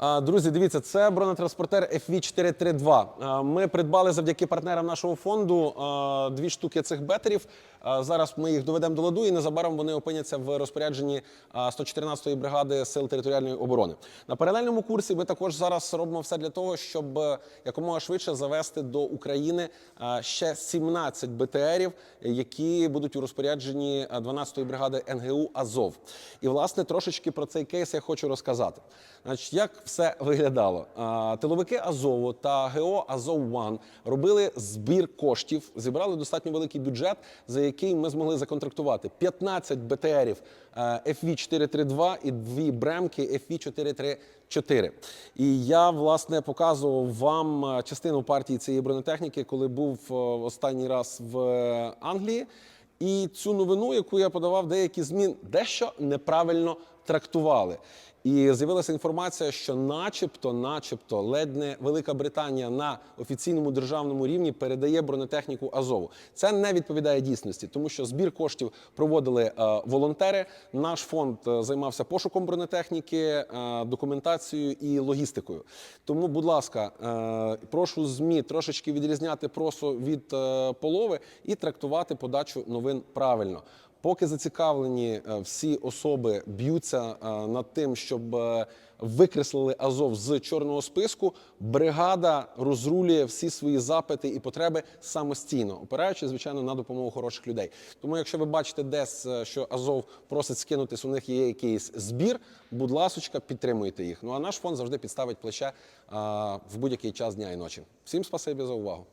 Друзі, дивіться, це бронетранспортер FV432. А, Ми придбали завдяки партнерам нашого фонду дві штуки цих бетерів. Зараз ми їх доведемо до ладу, і незабаром вони опиняться в розпорядженні а, 114-ї бригади сил територіальної оборони. На паралельному курсі ми також зараз робимо все для того, щоб е, якомога швидше завести до України ще 17 БТРів, які будуть у розпорядженні а, 12-ї бригади НГУ Азов. І власне трошечки про цей кейс я хочу розказати. Значить, як все виглядало? Тиловики Азову та ГО Азов Ван робили збір коштів, зібрали достатньо великий бюджет, за який ми змогли законтрактувати 15 БТРів е, FV432 і дві бремки FV434. І я власне показував вам е, частину партії цієї бронетехніки, коли був е, останній раз в Англії. І цю новину, яку я подавав, деякі змін дещо неправильно трактували. І з'явилася інформація, що, начебто, начебто, ледь не Велика Британія на офіційному державному рівні передає бронетехніку Азову. Це не відповідає дійсності, тому що збір коштів проводили е, волонтери. Наш фонд е, займався пошуком бронетехніки, е, документацією і логістикою. Тому, будь ласка, прошу змі трошечки відрізняти просо від полови і трактувати подачу новин правильно. Поки зацікавлені е, всі особи б'ються е, над тим, щоб е, викреслили Азов з чорного списку, бригада розрулює всі свої запити і потреби самостійно, опираючись, звичайно, на допомогу хороших людей. Тому, якщо ви бачите десь, що Азов просить скинутись, у них є якийсь збір, будь ласочка, підтримуйте їх. Ну а наш фонд завжди підставить плече в будь-який час дня і ночі. Всім спасибі за увагу.